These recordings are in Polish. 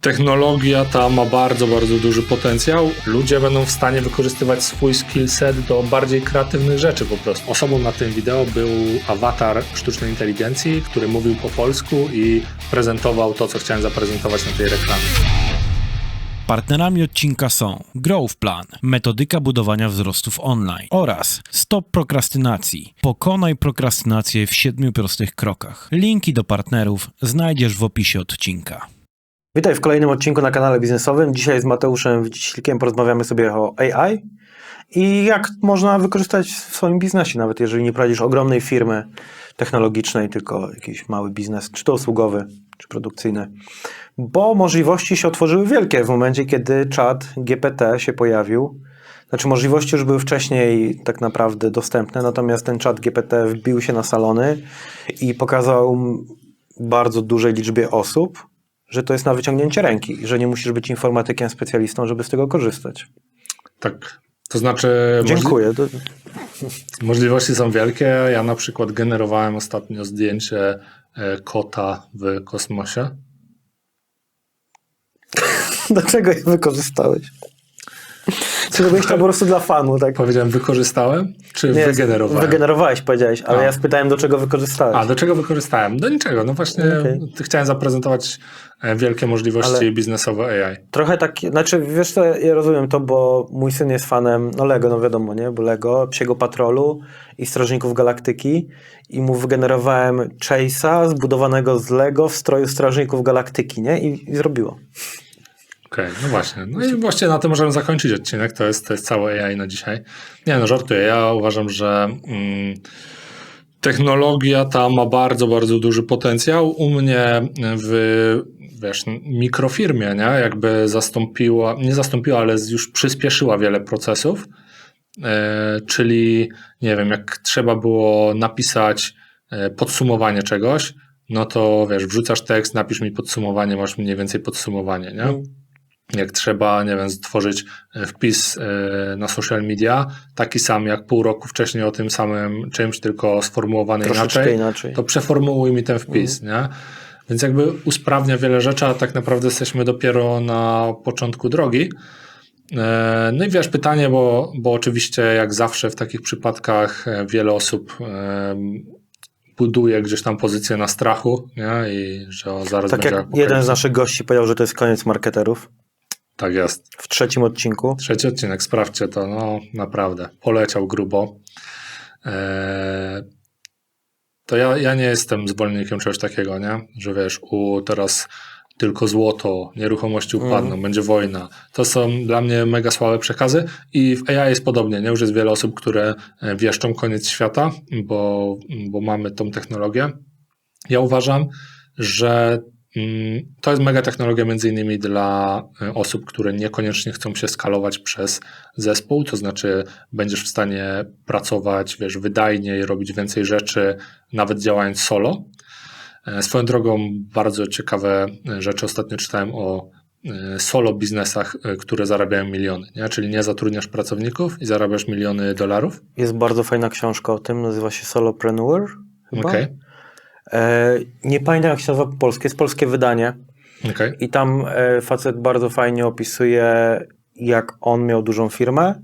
Technologia ta ma bardzo, bardzo duży potencjał. Ludzie będą w stanie wykorzystywać swój skill set do bardziej kreatywnych rzeczy po prostu. Osobą na tym wideo był awatar sztucznej inteligencji, który mówił po polsku i prezentował to, co chciałem zaprezentować na tej reklamie. Partnerami odcinka są Growth Plan, metodyka budowania wzrostów online oraz Stop Prokrastynacji. Pokonaj prokrastynację w siedmiu prostych krokach. Linki do partnerów znajdziesz w opisie odcinka. Witaj w kolejnym odcinku na kanale biznesowym. Dzisiaj z Mateuszem Wiciślikiem porozmawiamy sobie o AI i jak można wykorzystać w swoim biznesie, nawet jeżeli nie prowadzisz ogromnej firmy technologicznej, tylko jakiś mały biznes, czy to usługowy, czy produkcyjny. Bo możliwości się otworzyły wielkie w momencie, kiedy czat GPT się pojawił. Znaczy możliwości już były wcześniej tak naprawdę dostępne, natomiast ten czat GPT wbił się na salony i pokazał bardzo dużej liczbie osób, że to jest na wyciągnięcie ręki, że nie musisz być informatykiem, specjalistą, żeby z tego korzystać. Tak. To znaczy. Dziękuję. Możli możliwości są wielkie. Ja na przykład generowałem ostatnio zdjęcie e, kota w kosmosie. Dlaczego je wykorzystałeś? Czy robiłeś to po prostu dla fanu, tak? Powiedziałem wykorzystałem, czy Nie, wygenerowałem? Wygenerowałeś, powiedziałeś, ale A. ja spytałem, do czego wykorzystałeś. A, do czego wykorzystałem? Do niczego. No właśnie Okej. chciałem zaprezentować e, wielkie możliwości Ale- biznesowe AI. Trochę tak, znaczy wiesz co, ja rozumiem to, bo mój syn jest fanem, no Lego, no wiadomo, nie, bo Lego, Psiego Patrolu i Strażników Galaktyki i mu wygenerowałem Chase'a zbudowanego z Lego w stroju Strażników Galaktyki, nie, i, i zrobiło. Okej, no właśnie. No i właśnie na tym możemy zakończyć odcinek. To jest, to jest całe AI na dzisiaj. Nie no, żartuję. Ja uważam, że mm, technologia ta ma bardzo, bardzo duży potencjał. U mnie w wiesz, mikrofirmie, nie? Jakby zastąpiła, nie zastąpiła, ale już przyspieszyła wiele procesów. E, czyli nie wiem, jak trzeba było napisać e, podsumowanie czegoś, no to wiesz, wrzucasz tekst, napisz mi podsumowanie, masz mniej więcej podsumowanie, nie? Jak trzeba, nie wiem, stworzyć e, wpis e, na social media, taki sam jak pół roku wcześniej o tym samym czymś, tylko sformułowany inaczej, inaczej. to przeformułuj mi ten wpis, nie? Więc jakby usprawnia wiele rzeczy, a tak naprawdę jesteśmy dopiero na początku drogi. E, No i wiesz, pytanie, bo, bo oczywiście jak zawsze w takich przypadkach wiele osób buduje gdzieś tam pozycję na strachu, nie? I że o, zaraz Tak będzie jak jeden z naszych gości powiedział, że to jest koniec marketerów Tak jest. w trzecim odcinku. Trzeci odcinek, sprawdźcie to, no naprawdę, poleciał grubo. Eee, to ja, ja nie jestem zwolennikiem czegoś takiego, nie? Że wiesz, u teraz tylko złoto, nieruchomości upadną, będzie wojna. To są dla mnie mega słabe przekazy i w AI jest podobnie, nie? Już jest wiele osób, które e, wieszczą koniec świata, bo, bo mamy tą technologię. Ja uważam, że mm, to jest mega technologia między innymi dla e, osób, które niekoniecznie chcą się skalować przez zespół, to znaczy będziesz w stanie pracować, wiesz, wydajniej, robić więcej rzeczy, nawet działając solo. E, Swoją drogą bardzo ciekawe e, rzeczy ostatnio czytałem o e, solo biznesach, które zarabiają miliony, nie? czyli nie zatrudniasz pracowników i zarabiasz miliony dolarów. Jest bardzo fajna książka o tym, nazywa się Solopreneur chyba. E, nie pamiętam jak się nazywa po polsku, jest polskie wydanie. okej, I tam e, facet bardzo fajnie opisuje, jak on miał dużą firmę.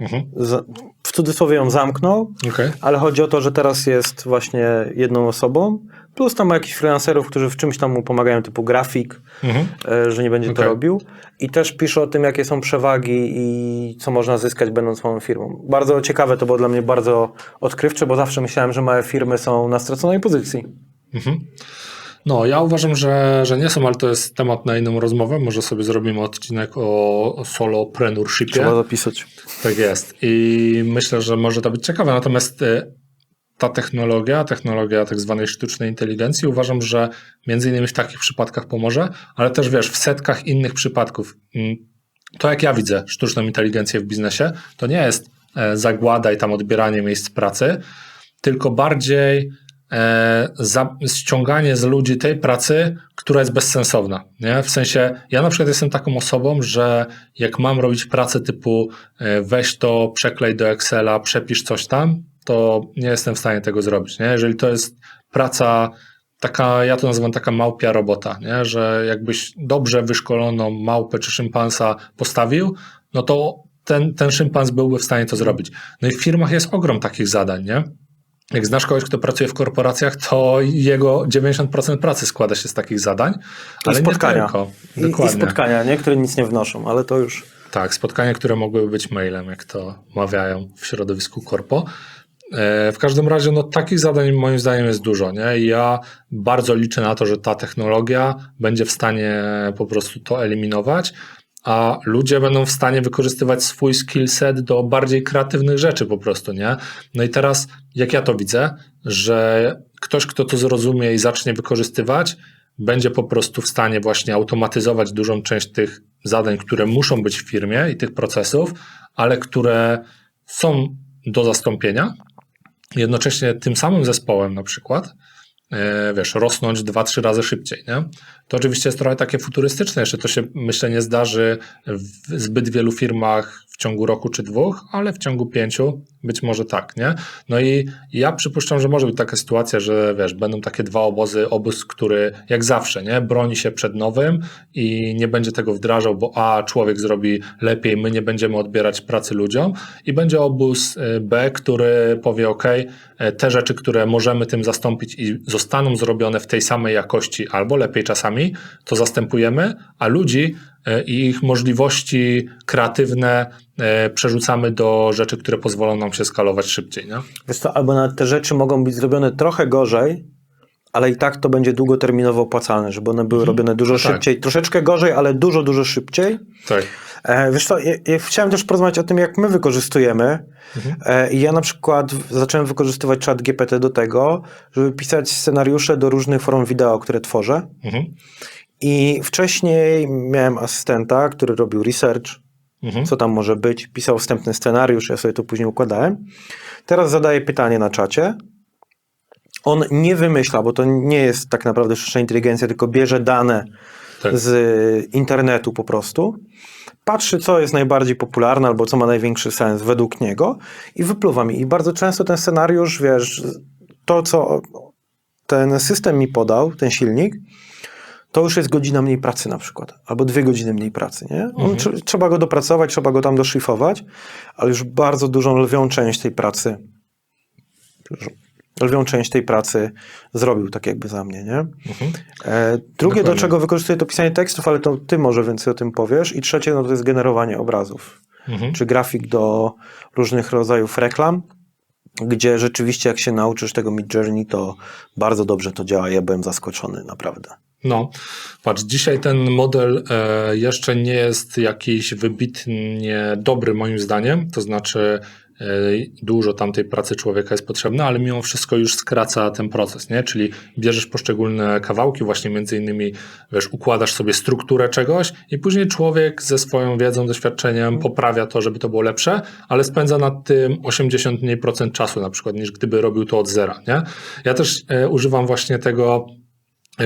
Mhm, w cudzysłowie ją zamknął, okej, ale chodzi o to, że teraz jest właśnie jedną osobą. Plus tam ma jakichś freelancerów, którzy w czymś tam mu pomagają, typu grafik, mhm. e, że nie będzie to Okej. robił. I też pisze o tym, jakie są przewagi i co można zyskać, będąc małą firmą. Bardzo ciekawe to było dla mnie bardzo odkrywcze, bo zawsze myślałem, że małe firmy są na straconej pozycji. Mhm. No, ja uważam, że, że nie są, ale to jest temat na inną rozmowę. Może sobie zrobimy odcinek o, o solopreneurshipie. Trzeba zapisać. Tak jest. I myślę, że może to być ciekawe. Natomiast e, ta technologia, technologia tak zwanej sztucznej inteligencji, uważam, że między innymi w takich przypadkach pomoże, ale też wiesz, w setkach innych przypadków. Mm, To jak ja widzę sztuczną inteligencję w biznesie, to nie jest e, zagłada i tam odbieranie miejsc pracy, tylko bardziej za, ściąganie z ludzi tej pracy, która jest bezsensowna. Nie? W sensie, ja na przykład jestem taką osobą, że jak mam robić pracę typu e, weź to, przeklej do Excela, przepisz coś tam, to nie jestem w stanie tego zrobić. Nie? Jeżeli to jest praca taka, ja to nazywam taka małpia robota, nie? że jakbyś dobrze wyszkoloną małpę czy szympansa postawił, no to ten, ten szympans byłby w stanie to zrobić. No i w firmach jest ogrom takich zadań, nie? Jak znasz kogoś, kto pracuje w korporacjach, to jego 90% pracy składa się z takich zadań, ale spotkania. nie tylko. I, I spotkania, nie? które nic nie wnoszą, ale to już... Tak, spotkania, które mogłyby być mailem, jak to mawiają w środowisku korpo. E, W każdym razie, no, takich zadań moim zdaniem jest dużo. Nie? I ja bardzo liczę na to, że ta technologia będzie w stanie po prostu to eliminować, a ludzie będą w stanie wykorzystywać swój skill set do bardziej kreatywnych rzeczy po prostu. Nie? No i teraz, jak ja to widzę, że ktoś, kto to zrozumie i zacznie wykorzystywać, będzie po prostu w stanie właśnie automatyzować dużą część tych zadań, które muszą być w firmie i tych procesów, ale które są do zastąpienia. Jednocześnie tym samym zespołem na przykład, wiesz, rosnąć dwa, trzy razy szybciej, nie? To oczywiście jest trochę takie futurystyczne, jeszcze to się myślę nie zdarzy w zbyt wielu firmach w ciągu roku czy dwóch, ale w ciągu pięciu być może tak, nie? No i ja przypuszczam, że może być taka sytuacja, że wiesz, będą takie dwa obozy, obóz, który jak zawsze, nie? Broni się przed nowym i nie będzie tego wdrażał, bo a, człowiek zrobi lepiej, my nie będziemy odbierać pracy ludziom i będzie obóz y, B, który powie, ok, te rzeczy, które możemy tym zastąpić i zostaną zrobione w tej samej jakości albo lepiej czasami, to zastępujemy, a ludzi e, i ich możliwości kreatywne e, przerzucamy do rzeczy, które pozwolą nam się skalować szybciej. Nie? Wiesz co, albo nawet te rzeczy mogą być zrobione trochę gorzej, ale i tak to będzie długoterminowo opłacalne, żeby one były robione dużo tak. szybciej. Troszeczkę gorzej, ale dużo, dużo szybciej. Tak. E, wiesz co, ja, ja chciałem też porozmawiać o tym, jak my wykorzystujemy. E, I ja na przykład zacząłem wykorzystywać chat GPT do tego, żeby pisać scenariusze do różnych form wideo, które tworzę. Mhm. I wcześniej miałem asystenta, który robił research, Mhm. co tam może być, pisał wstępny scenariusz, ja sobie to później układałem. Teraz zadaję pytanie na czacie. On nie wymyśla, bo to nie jest tak naprawdę sztuczna inteligencja, tylko bierze dane Tak. z internetu po prostu, patrzy, co jest najbardziej popularne albo co ma największy sens według niego i wypluwa mi. I bardzo często ten scenariusz, wiesz, to co ten system mi podał, ten silnik, to już jest godzina mniej pracy na przykład, albo dwie godziny mniej pracy, nie? On, tr- trzeba go dopracować, trzeba go tam doszlifować, ale już bardzo dużą, lwią część tej pracy lwią część tej pracy zrobił tak jakby za mnie, nie? Mhm. E, drugie, do Dokładnie. czego wykorzystuję to pisanie tekstów, ale to ty może więcej o tym powiesz. I trzecie, no to jest generowanie obrazów, Mhm. czy grafik do różnych rodzajów reklam, gdzie rzeczywiście jak się nauczysz tego Mid Journey, to bardzo dobrze to działa. Ja byłem zaskoczony, naprawdę. No, patrz, dzisiaj ten model e, jeszcze nie jest jakiś wybitnie dobry moim zdaniem, to znaczy e, dużo tam tej pracy człowieka jest potrzebne, ale mimo wszystko już skraca ten proces, nie? Czyli bierzesz poszczególne kawałki, właśnie między innymi, wiesz, układasz sobie strukturę czegoś i później człowiek ze swoją wiedzą, doświadczeniem poprawia to, żeby to było lepsze, ale spędza nad tym 80 mniej procent czasu na przykład, niż gdyby robił to od zera, nie? Ja też e, używam właśnie tego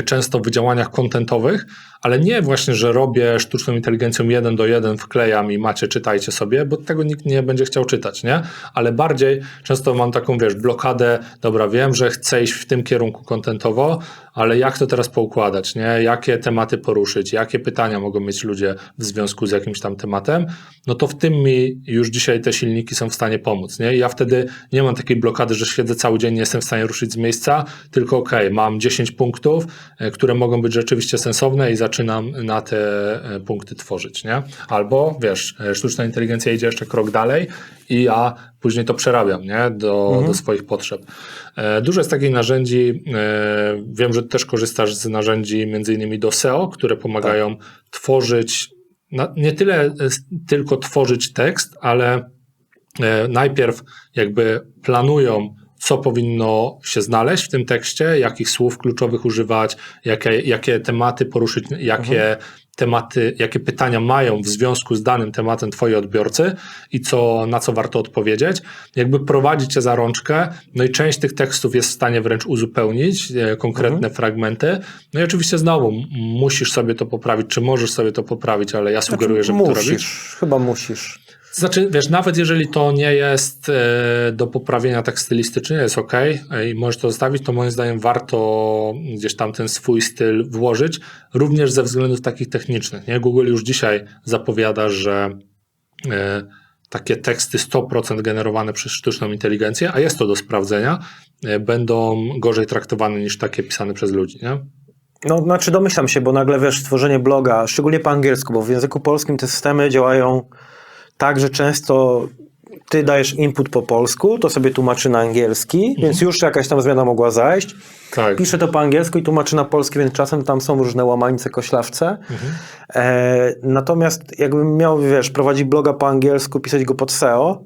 często w działaniach kontentowych, ale nie właśnie, że robię sztuczną inteligencją jeden do jeden, wklejam i macie, czytajcie sobie, bo tego nikt nie będzie chciał czytać, nie? Ale bardziej często mam taką, wiesz, blokadę, dobra, wiem, że chcę iść w tym kierunku kontentowo, ale jak to teraz poukładać, nie? Jakie tematy poruszyć, jakie pytania mogą mieć ludzie w związku z jakimś tam tematem, no to w tym mi już dzisiaj te silniki są w stanie pomóc, nie? I ja wtedy nie mam takiej blokady, że siedzę cały dzień, nie jestem w stanie ruszyć z miejsca, tylko okej, mam 10 punktów, e, które mogą być rzeczywiście sensowne i zaczynam na te e, punkty tworzyć, nie? Albo, wiesz, e, sztuczna inteligencja idzie jeszcze krok dalej i ja później to przerabiam, nie? Do, do swoich potrzeb. E, Dużo jest takich narzędzi, e, wiem, że też korzystasz z narzędzi między innymi do SEO, które pomagają tworzyć, na, nie tyle e, tylko tworzyć tekst, ale najpierw jakby planują, co powinno się znaleźć w tym tekście, jakich słów kluczowych używać, jakie, jakie tematy poruszyć, jakie tematy, jakie pytania mają w związku z danym tematem twoi odbiorcy i co, na co warto odpowiedzieć. Jakby prowadzić cię za rączkę, no i część tych tekstów jest w stanie wręcz uzupełnić, e, konkretne fragmenty. No i oczywiście znowu musisz sobie to poprawić, czy możesz sobie to poprawić, ale ja sugeruję, żeby to robić. musisz, chyba musisz. Znaczy, wiesz, nawet jeżeli to nie jest e, do poprawienia tak stylistycznie, jest ok e, i możesz to zostawić, to moim zdaniem warto gdzieś tam ten swój styl włożyć, również ze względów takich technicznych. Nie? Google już dzisiaj zapowiada, że e, takie teksty 100% generowane przez sztuczną inteligencję, a jest to do sprawdzenia, będą gorzej traktowane niż takie pisane przez ludzi. Nie? No, znaczy domyślam się, bo nagle wiesz, tworzenie bloga, szczególnie po angielsku, bo w języku polskim te systemy działają tak, że często ty dajesz input po polsku, to sobie tłumaczy na angielski, więc już jakaś tam zmiana mogła zajść. Tak. Pisze to po angielsku i tłumaczy na polski, więc czasem tam są różne łamanice, koślawce. E, natomiast jakbym miał, wiesz, prowadzić bloga po angielsku, pisać go pod SEO,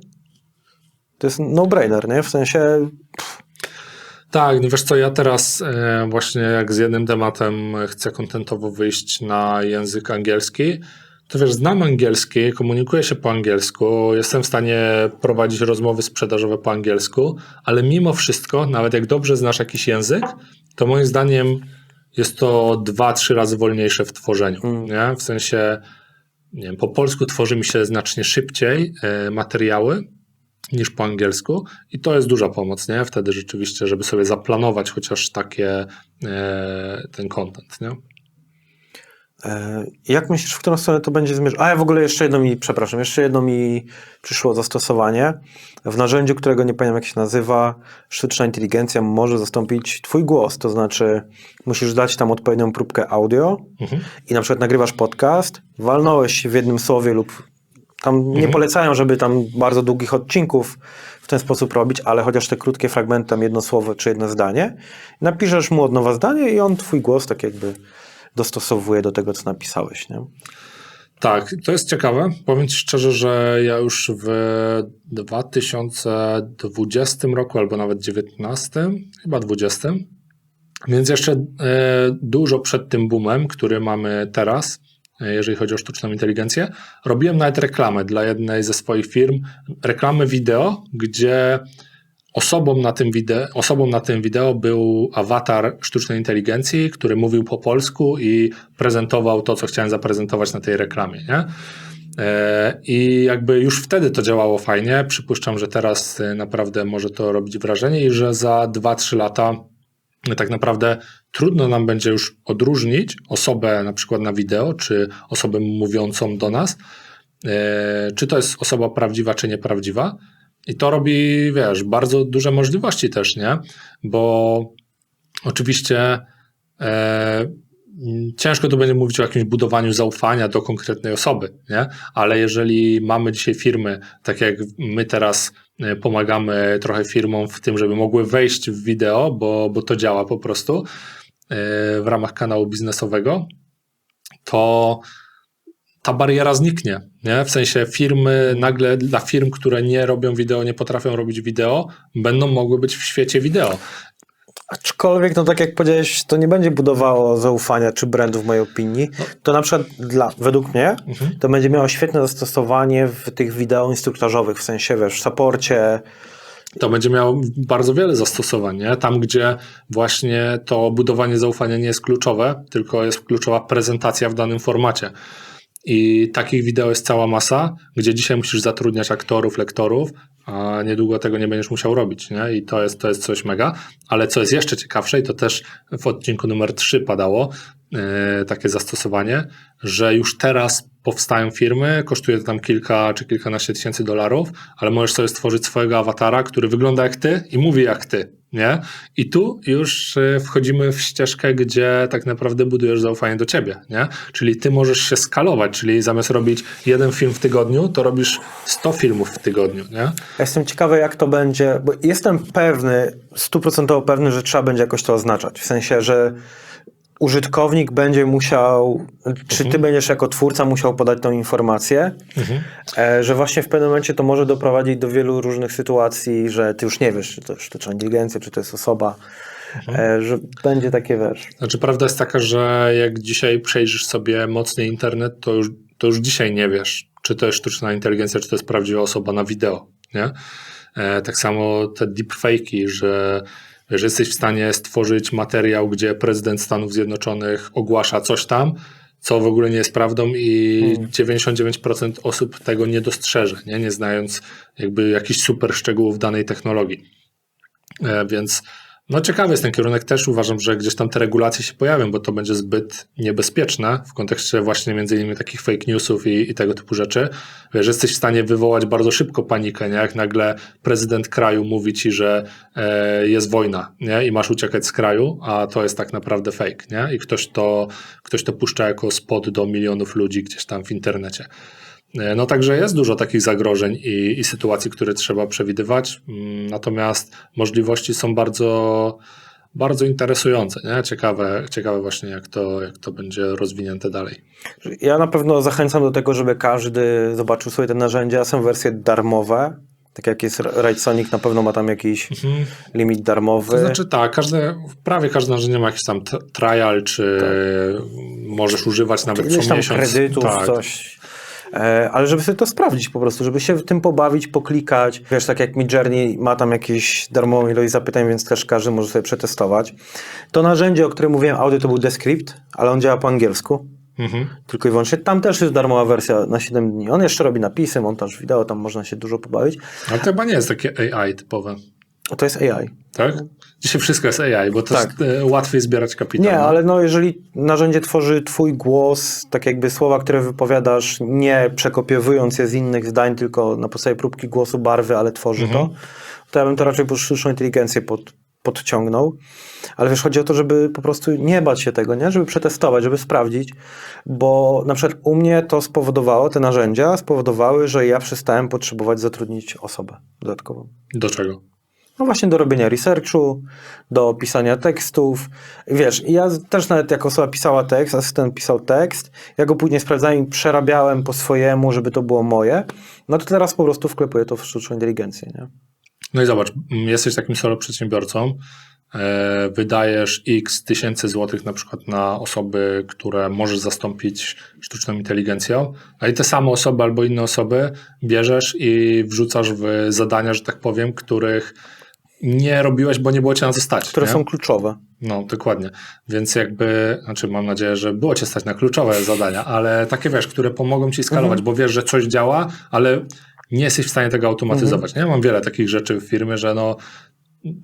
to jest no-brainer, nie? W sensie Tak, no wiesz co, ja teraz e, właśnie jak z jednym tematem chcę kontentowo wyjść na język angielski, to wiesz, znam angielski, komunikuję się po angielsku, jestem w stanie prowadzić rozmowy sprzedażowe po angielsku, ale mimo wszystko, nawet jak dobrze znasz jakiś język, to moim zdaniem jest to dwa, trzy razy wolniejsze w tworzeniu, nie? W sensie, nie wiem, po polsku tworzy mi się znacznie szybciej e, materiały, niż po angielsku i to jest duża pomoc, nie? Wtedy rzeczywiście, żeby sobie zaplanować chociaż takie e, ten content, nie? E, Jak myślisz, w którą stronę to będzie zmierzać? A ja w ogóle jeszcze jedno mi, przepraszam, jeszcze jedno mi przyszło zastosowanie. W narzędziu, którego nie pamiętam jak się nazywa, sztuczna inteligencja może zastąpić twój głos. To znaczy, musisz dać tam odpowiednią próbkę audio i na przykład nagrywasz podcast, walnąłeś w jednym słowie lub tam nie polecają, żeby tam bardzo długich odcinków w ten sposób robić, ale chociaż te krótkie fragmenty, tam jedno słowo czy jedno zdanie, napiszesz mu od nowa zdanie i on twój głos tak jakby dostosowuje do tego, co napisałeś. Nie? Tak, to jest ciekawe. Powiem Ci szczerze, że ja już w 2020 roku albo nawet 2019, chyba 20, więc jeszcze e, dużo przed tym boomem, który mamy teraz, e, jeżeli chodzi o sztuczną inteligencję, robiłem nawet reklamę dla jednej ze swoich firm, reklamę wideo, gdzie osobą na tym wideo, osobą na tym wideo był awatar sztucznej inteligencji, który mówił po polsku i prezentował to, co chciałem zaprezentować na tej reklamie. Nie? E, I jakby już wtedy to działało fajnie. Przypuszczam, że teraz e, naprawdę może to robić wrażenie i że za 2-3 lata tak naprawdę trudno nam będzie już odróżnić osobę na przykład na wideo, czy osobę mówiącą do nas, e, czy to jest osoba prawdziwa, czy nieprawdziwa. I to robi, wiesz, bardzo duże możliwości też, nie? Bo oczywiście e, ciężko tu będzie mówić o jakimś budowaniu zaufania do konkretnej osoby, nie? Ale jeżeli mamy dzisiaj firmy, tak jak my teraz e, pomagamy trochę firmom w tym, żeby mogły wejść w wideo, bo, bo to działa po prostu e, w ramach kanału biznesowego, to ta bariera zniknie. Nie? W sensie firmy, nagle dla firm, które nie robią wideo, nie potrafią robić wideo, będą mogły być w świecie wideo. Aczkolwiek, no tak jak powiedziałeś, to nie będzie budowało zaufania czy brandu w mojej opinii. To na przykład dla, według mnie, to będzie miało świetne zastosowanie w tych wideo instruktażowych, w sensie, wiesz, w saporcie, To będzie miało bardzo wiele zastosowań. Nie? Tam, gdzie właśnie to budowanie zaufania nie jest kluczowe, tylko jest kluczowa prezentacja w danym formacie. I takich wideo jest cała masa, gdzie dzisiaj musisz zatrudniać aktorów, lektorów, a niedługo tego nie będziesz musiał robić. Nie? I to jest, to jest coś mega. Ale co jest jeszcze ciekawsze, i to też w odcinku numer 3 padało, takie zastosowanie, że już teraz powstają firmy, kosztuje to tam kilka czy kilkanaście tysięcy dolarów, ale możesz sobie stworzyć swojego awatara, który wygląda jak ty i mówi jak ty. Nie? I tu już e, wchodzimy w ścieżkę, gdzie tak naprawdę budujesz zaufanie do ciebie. Nie? Czyli ty możesz się skalować, czyli zamiast robić jeden film w tygodniu, to robisz 100 filmów w tygodniu. Nie? Ja Jestem ciekawy, jak to będzie, bo jestem pewny, stuprocentowo pewny, że trzeba będzie jakoś to oznaczać. W sensie, że użytkownik będzie musiał, czy ty będziesz jako twórca musiał podać tą informację, e, że właśnie w pewnym momencie to może doprowadzić do wielu różnych sytuacji, że ty już nie wiesz, czy to jest sztuczna inteligencja, czy to jest osoba, e, że będzie takie, wiesz, Znaczy, prawda jest taka, że jak dzisiaj przejrzysz sobie mocniej internet, to już, to już dzisiaj nie wiesz, czy to jest sztuczna inteligencja, czy to jest prawdziwa osoba na wideo. Nie? E, tak samo te deepfake'i, że, że jesteś w stanie stworzyć materiał, gdzie prezydent Stanów Zjednoczonych ogłasza coś tam, co w ogóle nie jest prawdą i Hmm. 99% osób tego nie dostrzeże, nie, nie znając jakby jakichś super szczegółów danej technologii. E, Więc no ciekawy jest ten kierunek. Też uważam, że gdzieś tam te regulacje się pojawią, bo to będzie zbyt niebezpieczne w kontekście właśnie między innymi takich fake newsów i, i tego typu rzeczy. Wiesz, jesteś w stanie wywołać bardzo szybko panikę, nie? jak nagle prezydent kraju mówi ci, że e, jest wojna nie? i masz uciekać z kraju, a to jest tak naprawdę fake. Nie? I ktoś to, ktoś to puszcza jako spot do milionów ludzi gdzieś tam w internecie. E, No także jest dużo takich zagrożeń i, i sytuacji, które trzeba przewidywać, Mm, natomiast możliwości są bardzo, bardzo interesujące, nie? Ciekawe, ciekawe właśnie jak to, jak to będzie rozwinięte dalej. Ja na pewno zachęcam do tego, żeby każdy zobaczył sobie te narzędzia. Są wersje darmowe. Tak jak jest Raid Sonic, na pewno ma tam jakiś limit darmowy. To znaczy tak, każde, prawie każde narzędzie ma jakiś tam trial, czy możesz używać nawet Ileś co tam miesiąc. kredytów, tak. coś. E, ale żeby sobie to sprawdzić po prostu, żeby się w tym pobawić, poklikać. Wiesz, tak jak Midjourney ma tam jakieś darmową ilość zapytań, więc też każdy może sobie przetestować. To narzędzie, o którym mówiłem, Audio to był Descript, ale on działa po angielsku. Mhm. Tylko i wyłącznie. Tam też jest darmowa wersja na 7 dni. On jeszcze robi napisy, montaż wideo, tam można się dużo pobawić. Ale to chyba nie jest takie AI typowe, to jest AI. Tak? Dzisiaj wszystko jest AI, bo to Tak. jest e, łatwiej zbierać kapitał. Nie, no. ale no jeżeli narzędzie tworzy twój głos, tak jakby słowa, które wypowiadasz, nie przekopiowując je z innych zdań, tylko na podstawie próbki głosu, barwy, ale tworzy to, to ja bym to raczej pod sztuczną inteligencję pod, podciągnął. Ale wiesz, chodzi o to, żeby po prostu nie bać się tego, nie? Żeby przetestować, żeby sprawdzić, bo na przykład u mnie to spowodowało, te narzędzia spowodowały, że ja przestałem potrzebować zatrudnić osobę dodatkową. Do czego? No właśnie do robienia researchu, do pisania tekstów. Wiesz, ja też nawet jak osoba pisała tekst, asystent pisał tekst, ja go później sprawdzałem i przerabiałem po swojemu, żeby to było moje, no to teraz po prostu wklepuję to w sztuczną inteligencję, nie? No i zobacz, m, jesteś takim solo przedsiębiorcą, e, wydajesz x tysięcy złotych na przykład na osoby, które możesz zastąpić sztuczną inteligencją, a i te same osoby albo inne osoby bierzesz i wrzucasz w zadania, że tak powiem, których nie robiłeś, bo nie było cię na to stać. Które nie? są kluczowe. No, dokładnie. Więc jakby, znaczy mam nadzieję, że było cię stać na kluczowe zadania, ale takie wiesz, które pomogą ci skalować, bo wiesz, że coś działa, ale nie jesteś w stanie tego automatyzować. Nie? Mam wiele takich rzeczy w firmie, że no,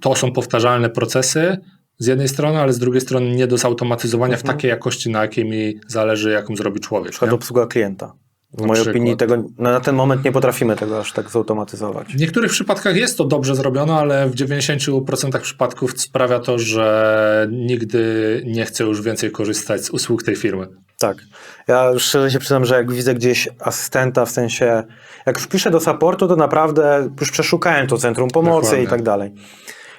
to są powtarzalne procesy z jednej strony, ale z drugiej strony nie do zautomatyzowania w takiej jakości, na jakiej mi zależy, jaką zrobi człowiek. Na przykład Nie? obsługa klienta. W mojej przykład. opinii tego, no na ten moment nie potrafimy tego aż tak zautomatyzować. W niektórych przypadkach jest to dobrze zrobione, ale w 90% przypadków sprawia to, że nigdy nie chcę już więcej korzystać z usług tej firmy. Tak. Ja szczerze się przyznam, że jak widzę gdzieś asystenta, w sensie, jak już piszę do supportu, to naprawdę już przeszukałem to centrum pomocy Dokładnie. i tak dalej.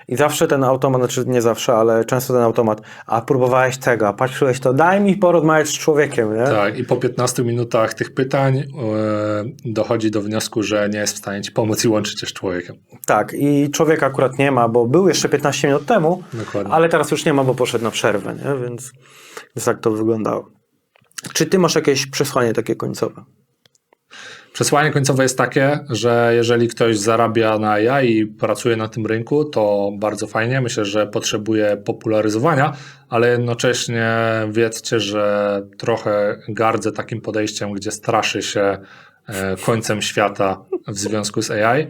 I zawsze ten automat, znaczy nie zawsze, ale często ten automat, a próbowałeś tego, a patrzyłeś to, daj mi porozmawiać z człowiekiem, nie? Tak, i po 15 minutach tych pytań e, dochodzi do wniosku, że nie jest w stanie ci pomóc i łączyć cię z człowiekiem. Tak, i człowiek akurat nie ma, bo był jeszcze 15 minut temu, Dokładnie. ale teraz już nie ma, bo poszedł na przerwę, nie? Więc, więc tak to wyglądało. Czy ty masz jakieś przesłanie takie końcowe? Przesłanie końcowe jest takie, że jeżeli ktoś zarabia na AI i pracuje na tym rynku, to bardzo fajnie. Myślę, że potrzebuje popularyzowania, ale jednocześnie wiedzcie, że trochę gardzę takim podejściem, gdzie straszy się e, końcem świata w związku z AI,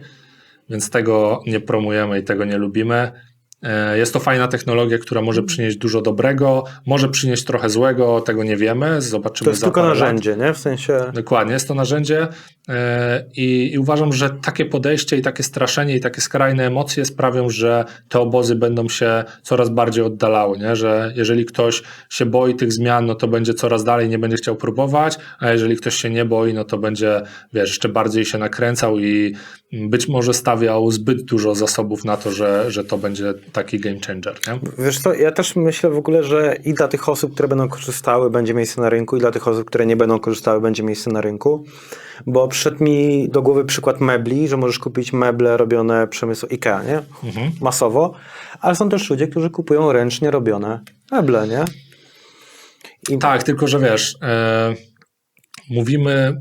więc tego nie promujemy i tego nie lubimy. E, Jest to fajna technologia, która może przynieść dużo dobrego, może przynieść trochę złego, tego nie wiemy. Zobaczymy To jest tylko parę lat. narzędzie, nie? W sensie... Dokładnie, jest to narzędzie e, i, i uważam, że takie podejście i takie straszenie i takie skrajne emocje sprawią, że te obozy będą się coraz bardziej oddalały, nie? że jeżeli ktoś się boi tych zmian, no to będzie coraz dalej, nie będzie chciał próbować, a jeżeli ktoś się nie boi, no to będzie, wiesz, jeszcze bardziej się nakręcał i być może stawiał zbyt dużo zasobów na to, że, że to będzie taki game changer. Nie? Wiesz co, ja też myślę w ogóle, że i dla tych osób, które będą korzystały, będzie miejsce na rynku, i dla tych osób, które nie będą korzystały, będzie miejsce na rynku. Bo przyszedł mi do głowy przykład mebli, że możesz kupić meble robione przemysłu IKEA, nie? Masowo. Ale są też ludzie, którzy kupują ręcznie robione meble, nie? I Tak, tylko że wiesz, e, mówimy,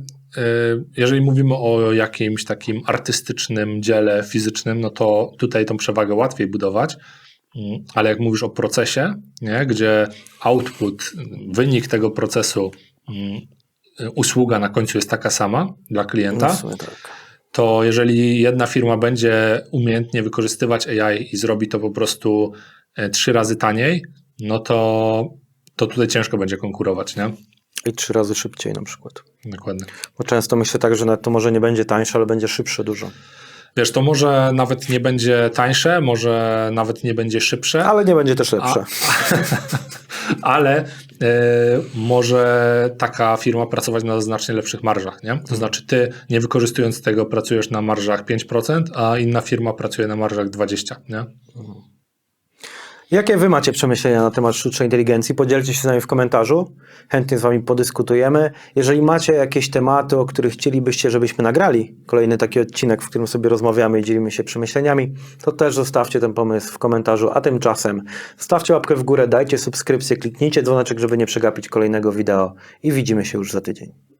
jeżeli mówimy o jakimś takim artystycznym dziele fizycznym, no to tutaj tą przewagę łatwiej budować. Mm, Ale jak mówisz o procesie, nie, gdzie output, wynik tego procesu mm, usługa na końcu jest taka sama dla No, klienta, sumie tak. to jeżeli jedna firma będzie umiejętnie wykorzystywać AI i zrobi to po prostu e, trzy razy taniej, no to, to tutaj ciężko będzie konkurować, nie? I trzy razy szybciej na przykład. Dokładnie. Bo często myślę tak, że to może nie będzie tańsze, ale będzie szybsze dużo. Wiesz, to może nawet nie będzie tańsze, może nawet nie będzie szybsze, Ale nie będzie też lepsze. ale e, może taka firma pracować na znacznie lepszych marżach, nie? To znaczy ty nie wykorzystując tego pracujesz na marżach 5%, a inna firma pracuje na marżach 20%, nie? Jakie wy macie przemyślenia na temat sztucznej inteligencji? Podzielcie się z nami w komentarzu. Chętnie z wami podyskutujemy. Jeżeli macie jakieś tematy, o których chcielibyście, żebyśmy nagrali, kolejny taki odcinek, w którym sobie rozmawiamy i dzielimy się przemyśleniami, to też zostawcie ten pomysł w komentarzu. A tymczasem stawcie łapkę w górę, dajcie subskrypcję, kliknijcie dzwoneczek, żeby nie przegapić kolejnego wideo i widzimy się już za tydzień.